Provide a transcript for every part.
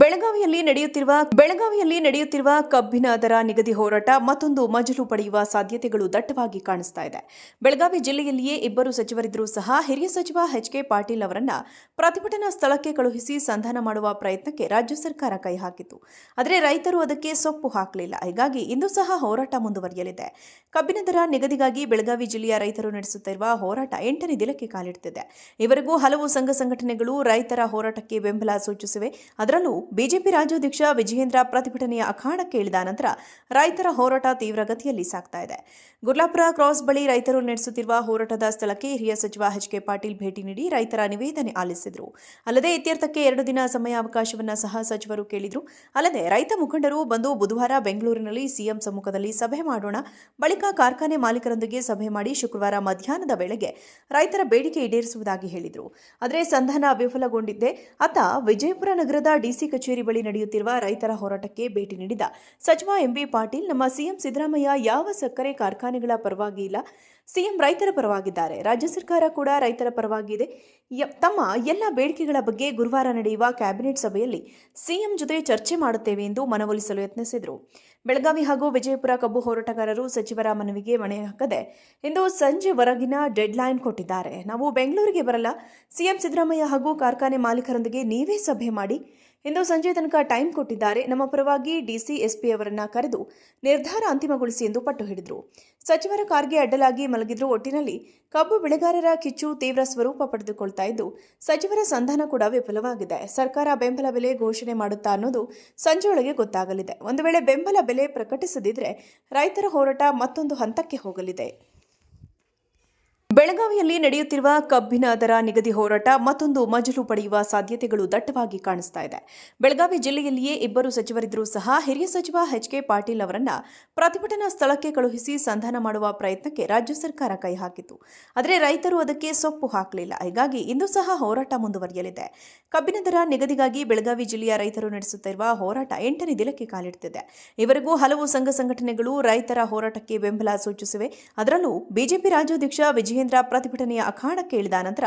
ಬೆಳಗಾವಿಯಲ್ಲಿ ನಡೆಯುತ್ತಿರುವ ಬೆಳಗಾವಿಯಲ್ಲಿ ನಡೆಯುತ್ತಿರುವ ಕಬ್ಬಿನ ದರ ನಿಗದಿ ಹೋರಾಟ ಮತ್ತೊಂದು ಮಜಲು ಪಡೆಯುವ ಸಾಧ್ಯತೆಗಳು ದಟ್ಟವಾಗಿ ಕಾಣಿಸ್ತಾ ಇದೆ. ಬೆಳಗಾವಿ ಜಿಲ್ಲೆಯಲ್ಲಿಯೇ ಇಬ್ಬರು ಸಚಿವರಿದ್ದರೂ ಸಹ ಹಿರಿಯ ಸಚಿವ ಎಚ್ ಕೆ ಪಾಟೀಲ್ ಅವರನ್ನ ಪ್ರತಿಭಟನಾ ಸ್ಥಳಕ್ಕೆ ಕಳುಹಿಸಿ ಸಂಧಾನ ಮಾಡುವ ಪ್ರಯತ್ನಕ್ಕೆ ರಾಜ್ಯ ಸರ್ಕಾರ ಕೈ ಹಾಕಿತು ಆದರೆ ರೈತರು ಅದಕ್ಕೆ ಸೊಪ್ಪು ಹಾಕಲಿಲ್ಲ. ಹೀಗಾಗಿ ಇಂದು ಸಹ ಹೋರಾಟ ಮುಂದುವರಿಯಲಿದೆ. ಕಬ್ಬಿನ ದರ ನಿಗದಿಗಾಗಿ ಬೆಳಗಾವಿ ಜಿಲ್ಲೆಯ ರೈತರು ನಡೆಸುತ್ತಿರುವ ಹೋರಾಟ ಎಂಟನೇ ದಿನಕ್ಕೆ ಕಾಲಿಡುತ್ತಿದೆ ಇವರೆಗೂ ಹಲವು ಸಂಘ ಸಂಘಟನೆಗಳು ರೈತರ ಹೋರಾಟಕ್ಕೆ ಬೆಂಬಲ ಸೂಚಿಸಿವೆ. ಅದರಲ್ಲೂ ಬಿಜೆಪಿ ರಾಜ್ಯಾಧ್ಯಕ್ಷ ವಿಜಯೇಂದ್ರ ಪ್ರತಿಭಟನೆಯ ಅಖಾಡಕ್ಕೆ ಇಳಿದ ನಂತರ ರೈತರ ಹೋರಾಟ ತೀವ್ರಗತಿಯಲ್ಲಿ ಸಾಗ್ತಾ ಇದೆ. ಗುರ್ಲಾಪುರ ಕ್ರಾಸ್ ಬಳಿ ರೈತರು ನಡೆಸುತ್ತಿರುವ ಹೋರಾಟದ ಸ್ಥಳಕ್ಕೆ ಹಿರಿಯ ಸಚಿವ ಎಚ್ ಕೆ ಪಾಟೀಲ್ ಭೇಟಿ ನೀಡಿ ರೈತರ ನಿವೇದನೆ ಆಲಿಸಿದರು. ಅಲ್ಲದೆ ಇತ್ಯರ್ಥಕ್ಕೆ ಎರಡು ದಿನ ಸಮಯಾವಕಾಶವನ್ನು ಸಹ ಸಚಿವರು ಕೇಳಿದರು. ಅಲ್ಲದೆ ರೈತ ಮುಖಂಡರು ಬಂದು ಬುಧವಾರ ಬೆಂಗಳೂರಿನಲ್ಲಿ ಸಿಎಂ ಸಮ್ಮುಖದಲ್ಲಿ ಸಭೆ ಮಾಡೋಣ, ಬಳಿಕ ಕಾರ್ಖಾನೆ ಮಾಲೀಕರೊಂದಿಗೆ ಸಭೆ ಮಾಡಿ ಶುಕ್ರವಾರ ಮಧ್ಯಾಹ್ನದ ವೇಳೆಗೆ ರೈತರ ಬೇಡಿಕೆ ಈಡೇರಿಸುವುದಾಗಿ ಹೇಳಿದರು. ಆದರೆ ಸಂಧಾನ ವಿಫಲಗೊಂಡಿದ್ದೆ. ಆತ ವಿಜಯಪುರ ನಗರದ ಡಿಸಿ ಕಚೇರಿ ಬಳಿ ನಡೆಯುತ್ತಿರುವ ರೈತರ ಹೋರಾಟಕ್ಕೆ ಭೇಟಿ ನೀಡಿದ ಸಚಿವ ಎಂಬಿ ಪಾಟೀಲ್, ನಮ್ಮ ಸಿಎಂ ಸಿದ್ದರಾಮಯ್ಯ ಯಾವ ಸಕ್ಕರೆ ಕಾರ್ಖಾನೆಗಳ ಪರವಾಗಿ ಇಲ್ಲ, ಸಿಎಂ ರೈತರ ಪರವಾಗಿದ್ದಾರೆ, ರಾಜ್ಯ ಸರ್ಕಾರ ಕೂಡ ರೈತರ ಪರವಾಗಿದೆ. ತಮ್ಮ ಎಲ್ಲ ಬೇಡಿಕೆಗಳ ಬಗ್ಗೆ ಗುರುವಾರ ನಡೆಯುವ ಕ್ಯಾಬಿನೆಟ್ ಸಭೆಯಲ್ಲಿ ಸಿಎಂ ಜೊತೆ ಚರ್ಚೆ ಮಾಡುತ್ತೇವೆ ಎಂದು ಮನವೊಲಿಸಲು ಯತ್ನಿಸಿದರು. ಬೆಳಗಾವಿ ಹಾಗೂ ವಿಜಯಪುರ ಕಬ್ಬು ಹೋರಾಟಗಾರರು ಸಚಿವರ ಮನವಿಗೆ ಮಣೆ ಹಾಕದೆ ಇಂದು ಸಂಜೆವರೆಗಿನ ಡೆಡ್ಲೈನ್ ಕೊಟ್ಟಿದ್ದಾರೆ. ನಾವು ಬೆಂಗಳೂರಿಗೆ ಬರಲ್ಲ, ಸಿಎಂ ಸಿದ್ದರಾಮಯ್ಯ ಹಾಗೂ ಕಾರ್ಖಾನೆ ಮಾಲೀಕರೊಂದಿಗೆ ನೀವೇ ಸಭೆ ಮಾಡಿ ಇಂದು ಸಂಜೆ ತನಕ ಟೈಮ್ ಕೊಟ್ಟಿದ್ದಾರೆ. ನಮ್ಮ ಪರವಾಗಿ ಡಿಸಿ ಎಸ್ಪಿ ಅವರನ್ನ ಕರೆದು ನಿರ್ಧಾರ ಅಂತಿಮಗೊಳಿಸಿ ಎಂದು ಪಟ್ಟು ಹಿಡಿದರು. ಸಚಿವರ ಕಾರ್ಗೆ ಅಡ್ಡಲಾಗಿ ಮಲಗಿದ್ರು ಒಟ್ಟಿನಲ್ಲಿ ಕಬ್ಬು ಬೆಳೆಗಾರರ ಕಿಚ್ಚು ತೀವ್ರ ಸ್ವರೂಪ ಪಡೆದುಕೊಳ್ತಾ ಇದ್ದು, ಸಚಿವರ ಸಂಧಾನ ಕೂಡ ವಿಫಲವಾಗಿದೆ. ಸರ್ಕಾರ ಬೆಂಬಲ ಬೆಲೆ ಘೋಷಣೆ ಮಾಡುತ್ತಾ ಅನ್ನೋದು ಸಂಜೆಯೊಳಗೆ ಗೊತ್ತಾಗಲಿದೆ. ಒಂದು ವೇಳೆ ಬೆಂಬಲ ಬೆಲೆ ಪ್ರಕಟಿಸದಿದ್ರೆ ರೈತರ ಹೋರಾಟ ಮತ್ತೊಂದು ಹಂತಕ್ಕೆ ಹೋಗಲಿದೆ. ಬೆಳಗಾವಿಯಲ್ಲಿ ನಡೆಯುತ್ತಿರುವ ಕಬ್ಬಿನ ದರ ನಿಗದಿ ಹೋರಾಟ ಮತ್ತೊಂದು ಮಜಲು ಪಡೆಯುವ ಸಾಧ್ಯತೆಗಳು ದಟ್ಟವಾಗಿ ಕಾಣಿಸ್ತಾ ಇದೆ. ಬೆಳಗಾವಿ ಜಿಲ್ಲೆಯಲ್ಲಿಯೇ ಇಬ್ಬರು ಸಚಿವರಿದ್ದರೂ ಸಹ ಹಿರಿಯ ಸಚಿವ ಎಚ್ ಕೆ ಪಾಟೀಲ್ ಅವರನ್ನ ಪ್ರತಿಭಟನಾ ಸ್ಥಳಕ್ಕೆ ಕಳುಹಿಸಿ ಸಂಧಾನ ಮಾಡುವ ಪ್ರಯತ್ನಕ್ಕೆ ರಾಜ್ಯ ಸರ್ಕಾರ ಕೈ ಹಾಕಿತು ಆದರೆ ರೈತರು ಅದಕ್ಕೆ ಸೊಪ್ಪು ಹಾಕಲಿಲ್ಲ. ಹೀಗಾಗಿ ಇಂದು ಸಹ ಹೋರಾಟ ಮುಂದುವರಿಯಲಿದೆ. ಕಬ್ಬಿನ ದರ ನಿಗದಿಗಾಗಿ ಬೆಳಗಾವಿ ಜಿಲ್ಲೆಯ ರೈತರು ನಡೆಸುತ್ತಿರುವ ಹೋರಾಟ ಎಂಟನೇ ದಿನಕ್ಕೆ ಕಾಲಿಡುತ್ತಿದೆ ಇವರೆಗೂ ಹಲವು ಸಂಘ ಸಂಘಟನೆಗಳು ರೈತರ ಹೋರಾಟಕ್ಕೆ ಬೆಂಬಲ ಸೂಚಿಸಿವೆ. ಅದರಲ್ಲೂ ಬಿಜೆಪಿ ರಾಜ್ಯಾಧ್ಯಕ್ಷ ವಿಜಯೇಂದ್ರ ಪ್ರತಿಭಟನೆಯ ಅಖಾಡಕ್ಕೆ ಇಳಿದ ನಂತರ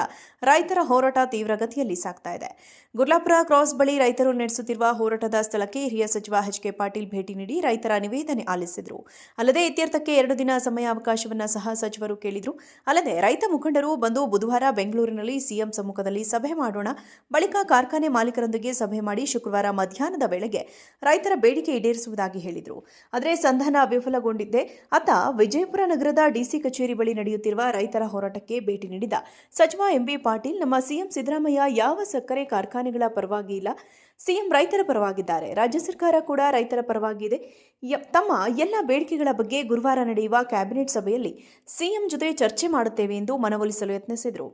ರೈತರ ಹೋರಾಟ ತೀವ್ರಗತಿಯಲ್ಲಿ ಸಾಗ್ತಾ ಇದೆ. ಗುರ್ಲಾಪುರ ಕ್ರಾಸ್ ಬಳಿ ರೈತರು ನಡೆಸುತ್ತಿರುವ ಹೋರಾಟದ ಸ್ಥಳಕ್ಕೆ ಹಿರಿಯ ಸಚಿವ ಎಚ್ ಕೆ ಪಾಟೀಲ್ ಭೇಟಿ ನೀಡಿ ರೈತರ ನಿವೇದನೆ ಆಲಿಸಿದರು. ಅಲ್ಲದೆ ಇತ್ಯರ್ಥಕ್ಕೆ ಎರಡು ದಿನ ಸಮಯಾವಕಾಶವನ್ನು ಸಹ ಸಚಿವರು ಕೇಳಿದರು. ಅಲ್ಲದೆ ರೈತ ಮುಖಂಡರು ಬಂದು ಬುಧವಾರ ಬೆಂಗಳೂರಿನಲ್ಲಿ ಸಿಎಂ ಸಮ್ಮುಖದಲ್ಲಿ ಸಭೆ ಮಾಡೋಣ, ಬಳಿಕ ಕಾರ್ಖಾನೆ ಮಾಲೀಕರೊಂದಿಗೆ ಸಭೆ ಮಾಡಿ ಶುಕ್ರವಾರ ಮಧ್ಯಾಹ್ನದ ವೇಳೆಗೆ ರೈತರ ಬೇಡಿಕೆ ಈಡೇರಿಸುವುದಾಗಿ ಹೇಳಿದರು. ಆದರೆ ಸಂಧಾನ ವಿಫಲಗೊಂಡಿದ್ದೆ. ಅತ್ತ ವಿಜಯಪುರ ನಗರದ ಡಿಸಿ ಕಚೇರಿ ಬಳಿ ನಡೆಯುತ್ತಿರುವ ರೈತರ ಹೋರಾಟಕ್ಕೆ ಭೇಟಿ ನೀಡಿದ ಸಚಿವ ಎಂಬಿ ಪಾಟೀಲ್, ನಮ್ಮ ಸಿಎಂ ಸಿದ್ದರಾಮಯ್ಯ ಯಾವ ಸಕ್ಕರೆ ಕಾರ್ಖಾನೆಗಳ ಪರವಾಗಿ ಇಲ್ಲ ಸಿಎಂ ರೈತರ ಪರವಾಗಿದ್ದಾರೆ, ರಾಜ್ಯ ಸರ್ಕಾರ ಕೂಡ ರೈತರ ಪರವಾಗಿದೆ. ತಮ್ಮ ಎಲ್ಲ ಬೇಡಿಕೆಗಳ ಬಗ್ಗೆ ಗುರುವಾರ ನಡೆಯುವ ಕ್ಯಾಬಿನೆಟ್ ಸಭೆಯಲ್ಲಿ ಸಿಎಂ ಜೊತೆ ಚರ್ಚೆ ಮಾಡುತ್ತೇವೆ ಎಂದು ಮನವೊಲಿಸಲು ಯತ್ನಿಸಿದರು.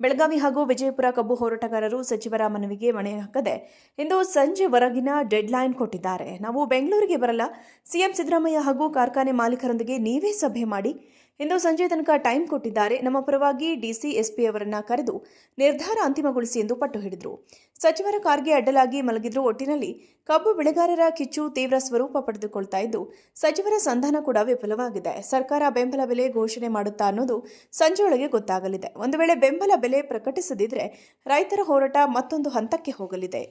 ಬೆಳಗಾವಿ ಹಾಗೂ ವಿಜಯಪುರ ಕಬ್ಬು ಹೋರಾಟಗಾರರು ಸಚಿವರ ಮನವಿಗೆ ಮಣೆ ಹಾಕದೆ ಇಂದು ಸಂಜೆವರೆಗಿನ ಡೆಡ್ಲೈನ್ ಕೊಟ್ಟಿದ್ದಾರೆ. ನಾವು ಬೆಂಗಳೂರಿಗೆ ಬರಲ್ಲ, ಸಿಎಂ ಸಿದ್ದರಾಮಯ್ಯ ಹಾಗೂ ಕಾರ್ಖಾನೆ ಮಾಲೀಕರೊಂದಿಗೆ ನೀವೇ ಸಭೆ ಮಾಡಿ ಇಂದು ಸಂಜೆ ತನಕ ಟೈಮ್ ಕೊಟ್ಟಿದ್ದಾರೆ. ನಮ್ಮ ಪರವಾಗಿ ಡಿಸಿ, ಎಸ್ಪಿ ಅವರನ್ನ ಕರೆದು ನಿರ್ಧಾರ ಅಂತಿಮಗೊಳಿಸಿ ಎಂದು ಪಟ್ಟು ಹಿಡಿದರು. ಸಚಿವರ ಕಾರ್ಗೆ ಅಡ್ಡಲಾಗಿ ಮಲಗಿದ್ರು ಒಟ್ಟಿನಲ್ಲಿ ಕಬ್ಬು ಬೆಳೆಗಾರರ ಕಿಚ್ಚು ತೀವ್ರ ಸ್ವರೂಪ ಪಡೆದುಕೊಳ್ತಾ ಇದ್ದು, ಸಚಿವರ ಸಂಧಾನ ಕೂಡ ವಿಫಲವಾಗಿದೆ. ಸರ್ಕಾರ ಬೆಂಬಲ ಬೆಲೆ ಘೋಷಣೆ ಮಾಡುತ್ತಾ ಅನ್ನೋದು ಸಂಜೆಯೊಳಗೆ ಗೊತ್ತಾಗಲಿದೆ. ಒಂದು ವೇಳೆ ಬೆಂಬಲ ಬೆಲೆ ಪ್ರಕಟಿಸದಿದ್ರೆ ರೈತರ ಹೋರಾಟ ಮತ್ತೊಂದು ಹಂತಕ್ಕೆ ಹೋಗಲಿದೆ.